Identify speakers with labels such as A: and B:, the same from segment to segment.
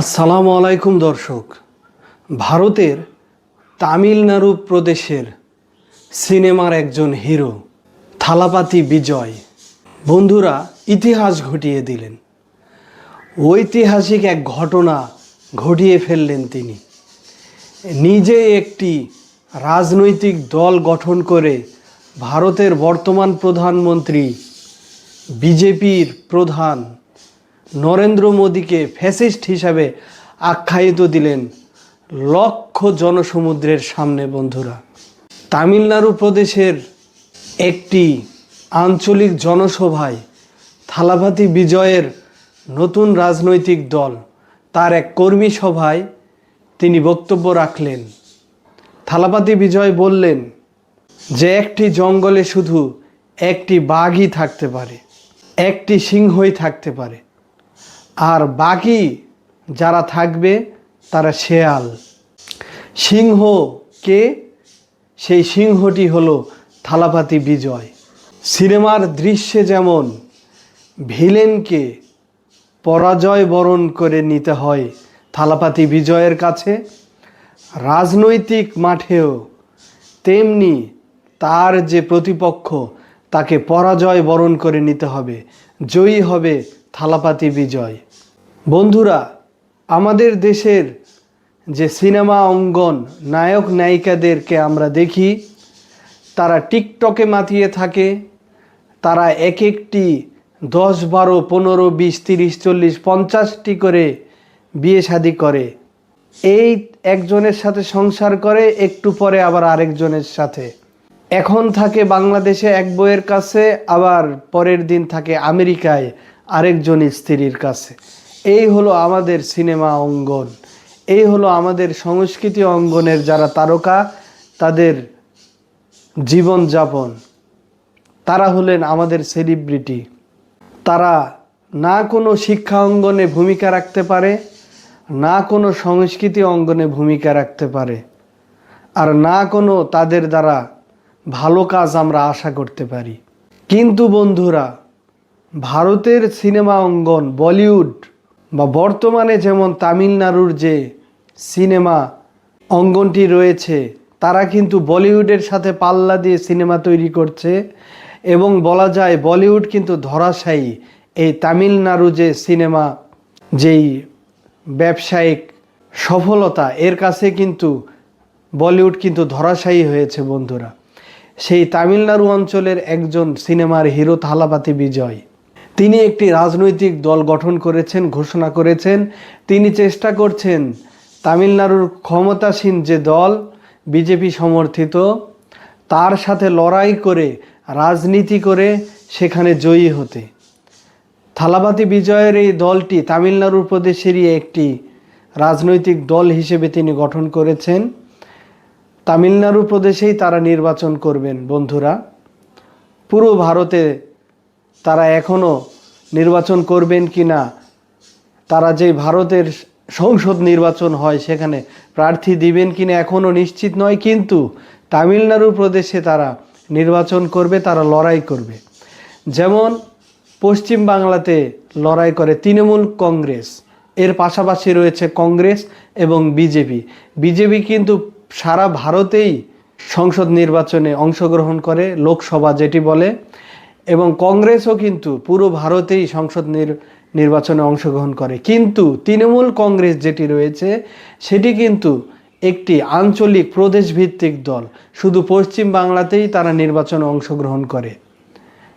A: আসসালামু আলাইকুম দর্শক। ভারতের তামিলনাড়ু প্রদেশের সিনেমার একজন হিরো, থালাপাতি বিজয়। বন্ধুরা, ইতিহাস ঘটিয়ে দিলেন। ঐতিহাসিক এক ঘটনা ঘটিয়ে ফেললেন তিনি। নিজে একটি রাজনৈতিক দল গঠন করে ভারতের বর্তমান প্রধানমন্ত্রী, বিজেপির প্রধান নরেন্দ্র মোদীকে ফ্যাসিস্ট হিসাবে আখ্যায়িত দিলেন লক্ষ জনসমুদ্রের সামনে বন্ধুরা। তামিলনাড়ু প্রদেশের একটি আঞ্চলিক জনসভায় থালাভাতি বিজয়ের নতুন রাজনৈতিক দল, তার এক কর্মী সভায় তিনি বক্তব্য রাখলেন। থালাপাতি বিজয় বললেন যে, একটি জঙ্গলে শুধু একটি বাঘই থাকতে পারে, একটি সিংহই থাকতে পারে আর বাকি যারা থাকবে, তারা শেয়াল। সিংহ কে? সেই সিংহটি হলো থালাপাতি বিজয়। সিনেমার দৃশ্যে যেমন ভিলেনকে পরাজয় বরণ করে নিতে হয় থালাপাতি বিজয়ের কাছে, রাজনৈতিক মাঠেও, তেমনি তার যে প্রতিপক্ষ, তাকে পরাজয় বরণ করে নিতে হবে। জয়ী হবে থালাপাতি বিজয়। বন্ধুরা, আমাদের দেশের যে সিনেমা অঙ্গন নায়ক নায়িকাদেরকে আমরা দেখি, তারা টিকটকে মাতিয়ে থাকে, তারা এক একটি দশ বারো পনেরো বিশ তিরিশ চল্লিশ পঞ্চাশটি করে বিয়ে শাদি করে। এই একজনের সাথে সংসার করে, একটু পরে আবার আরেকজনের সাথে। এখন থাকে বাংলাদেশে এক বইয়ের কাছে, আবার পরের দিন থাকে আমেরিকায় আরেকজন স্ত্রীর কাছে। এই হলো আমাদের সিনেমা অঙ্গন। এই হলো আমাদের সংস্কৃতি অঙ্গনের যারা তারকা, তাদের জীবনযাপন। তারা হলেন আমাদের সেলিব্রিটি তারা না কোনো শিক্ষা অঙ্গনে ভূমিকা রাখতে পারে, না কোনো সংস্কৃতি অঙ্গনে ভূমিকা রাখতে পারে, আর না কোনো তাদের দ্বারা ভালো কাজ আমরা আশা করতে পারি। কিন্তু বন্ধুরা, ভারতের সিনেমা অঙ্গন, বলিউড বা বর্তমানে যেমন তামিলনাড়ুর যে সিনেমা অঙ্গনটি রয়েছে, তারা কিন্তু বলিউডের সাথে পাল্লা দিয়ে সিনেমা তৈরি করছে এবং বলা যায় বলিউড কিন্তু ধরাশায়ী এই তামিলনাড়ু যে সিনেমা, যেই ব্যবসায়িক সফলতা, এর কাছে কিন্তু বলিউড কিন্তু ধরাশায়ী হয়েছে বন্ধুরা। সেই তামিলনাড়ু অঞ্চলের একজন সিনেমার হিরো থালাপাতি বিজয়। তিনি একটি রাজনৈতিক দল গঠন করেছেন, ঘোষণা করেছেন। তিনি চেষ্টা করছেন তামিলনাড়ুর ক্ষমতাসীন যে দল, বিজেপি সমর্থিত, তার সাথে লড়াই করে, রাজনীতি করে সেখানে জয়ী হতে। থালাবাতি বিজয়ের এই দলটি তামিলনাড়ু প্রদেশেরই একটি রাজনৈতিক দল হিসেবে তিনি গঠন করেছেন। তামিলনাড়ু প্রদেশেই তারা নির্বাচন করবেন, বন্ধুরা। পুরো ভারতে তারা এখনও নির্বাচন করবেন কি না তারা যে ভারতের সংসদ নির্বাচন হয় সেখানে প্রার্থী দিবেন কি না এখনও নিশ্চিত নয়, কিন্তু তামিলনাড়ু প্রদেশে তারা নির্বাচন করবে, তারা লড়াই করবে। যেমন পশ্চিম বাংলাতে লড়াই করে তৃণমূল কংগ্রেস, এর পাশাপাশি রয়েছে কংগ্রেস এবং বিজেপি। বিজেপি কিন্তু সারা ভারতেই সংসদ নির্বাচনে অংশগ্রহণ করে, লোকসভা যেটি বলে এবং কংগ্রেসও কিন্তু পুরো ভারতেই সংসদ নির নির্বাচনে অংশগ্রহণ করে। কিন্তু তৃণমূল কংগ্রেস যেটি রয়েছে, সেটি কিন্তু একটি আঞ্চলিক প্রদেশ ভিত্তিক দল। শুধু পশ্চিম বাংলাতেই তারা নির্বাচনে অংশগ্রহণ করে।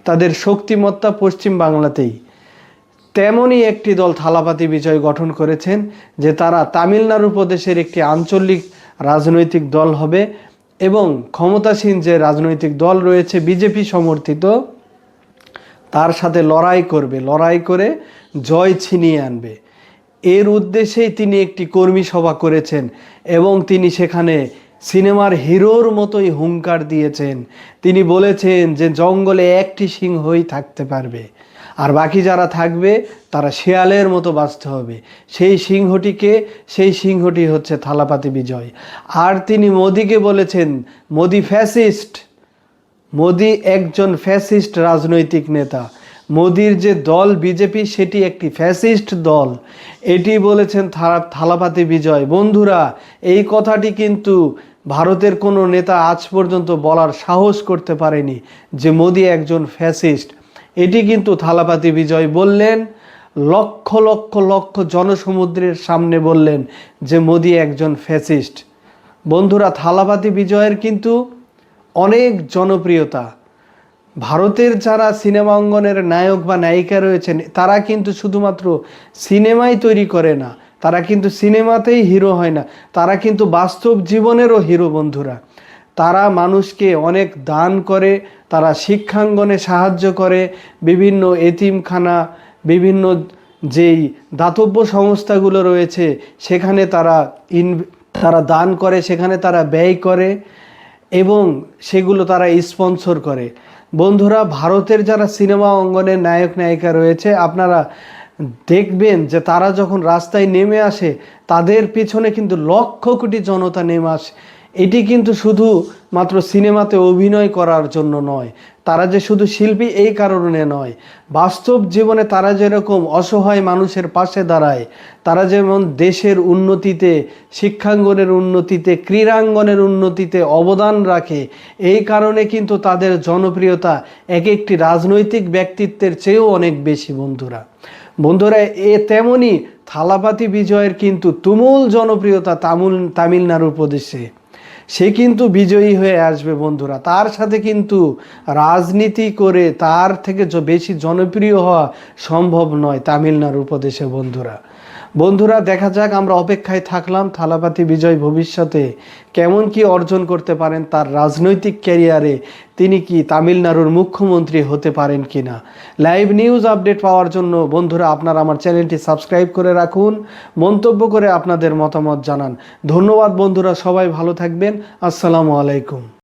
A: তাদের শক্তিমত্তা পশ্চিম বাংলাতেই। তেমনই একটি দল থালাপাতি বিজয় গঠন করেছেন, যে তারা তামিলনাড়ু প্রদেশের একটি আঞ্চলিক রাজনৈতিক দল হবে এবং ক্ষমতাসীন যে রাজনৈতিক দল রয়েছে, বিজেপি সমর্থিত তার সাথে লড়াই করবে, লড়াই করে জয় ছিনিয়ে আনবে। এর উদ্দেশ্যেই তিনি একটি কর্মী সভা করেছেন এবং তিনি সেখানে সিনেমার হিরোর মতোই হুঙ্কার দিয়েছেন। তিনি বলেছেন যে, জঙ্গলে একটি সিংহই থাকতে পারবে, আর বাকি যারা থাকবে, তারা শেয়ালের মতো বাঁচতে হবে। সেই সিংহটিকে, সেই সিংহটি হচ্ছে থালাপাতি বিজয়। আর তিনি মোদিকে বলেছেন, মোদি ফ্যাসিস্ট। মোদি একজন ফ্যাসিস্ট রাজনৈতিক নেতা। মোদির যে দল বিজেপি, সেটি একটি ফ্যাসিস্ট দল। এটি বলেছেন থালা, থালাপাতি বিজয়। বন্ধুরা, এই কথাটি কিন্তু ভারতের কোনো নেতা আজ পর্যন্ত বলার সাহস করতে পারেনি যে মোদি একজন ফ্যাসিস্ট। এটি কিন্তু থালাপাতি বিজয় বললেন, লক্ষ লক্ষ লক্ষ জনসমুদ্রের সামনে বললেন যে মোদি একজন ফ্যাসিস্ট। বন্ধুরা, থালাপাতি বিজয়ের কিন্তু অনেক জনপ্রিয়তা। ভারতের যারা সিনেমা অঙ্গনের নায়ক বা নায়িকা রয়েছেন, তারা কিন্তু শুধুমাত্র সিনেমাই তৈরি করে না, তারা কিন্তু সিনেমাতেই হিরো হয় না, তারা কিন্তু বাস্তব জীবনেরও হিরো বন্ধুরা। তারা মানুষকে অনেক দান করে, তারা শিক্ষাঙ্গনে সাহায্য করে, বিভিন্ন এতিমখানা, বিভিন্ন যেই দাতব্য সংস্থাগুলো রয়েছে, সেখানে তারা ইন তারা দান করে, সেখানে তারা ব্যয় করে। এবং সেগুলো তারা স্পন্সর করে। বন্ধুরা, ভারতের যারা সিনেমা অঙ্গনের নায়ক, নায়িকা রয়েছে, আপনারা দেখবেন যে তারা যখন রাস্তায় নেমে আসে, তাদের পেছনে কিন্তু লক্ষ কোটি জনতা নেমে আসে। এটি কিন্তু শুধু মাত্র সিনেমাতে অভিনয় করার জন্য নয়, তারা যে শুধু শিল্পী এই কারণে নয়, বাস্তব জীবনে তারা যেরকম অসহায় মানুষের পাশে দাঁড়ায়, তারা যেমন দেশের উন্নতিতে, শিক্ষাঙ্গনের উন্নতিতে, ক্রীড়াঙ্গনের উন্নতিতে অবদান রাখে, এই কারণে কিন্তু তাদের জনপ্রিয়তা এক একটি রাজনৈতিক ব্যক্তিত্বের চেয়েও অনেক বেশি, বন্ধুরা। বন্ধুরা, এ তেমনই থালাপাতি বিজয়ের কিন্তু তুমুল জনপ্রিয়তা তামিল তামিলনাড়ু প্রদেশে। সে কিন্তু বিজয়ী হয়ে আসবে বন্ধুরা। তার সাথে কিন্তু রাজনীতি করে তার থেকে বেশি জনপ্রিয় হওয়া সম্ভব নয় তামিলনাড়ু প্রদেশে বন্ধুরা। বন্ধুরা, দেখা যাক আমরা অপেক্ষায় থাকলাম থালাপাতি বিজয় ভবিষ্যতে কেমন কি অর্জন করতে পারেন, তার রাজনৈতিক ক্যারিয়ারে তিনি কি তামিলনাড়ুর মুখ্যমন্ত্রী হতে পারেন কিনা। লাইভ নিউজ আপডেট পাওয়ার জন্য বন্ধুরা, আপনারা আমার চ্যানেলটি সাবস্ক্রাইব করে রাখুন, মন্তব্য করে আপনাদের মতামত জানান। ধন্যবাদ বন্ধুরা, সবাই ভালো থাকবেন। আসসালামু আলাইকুম।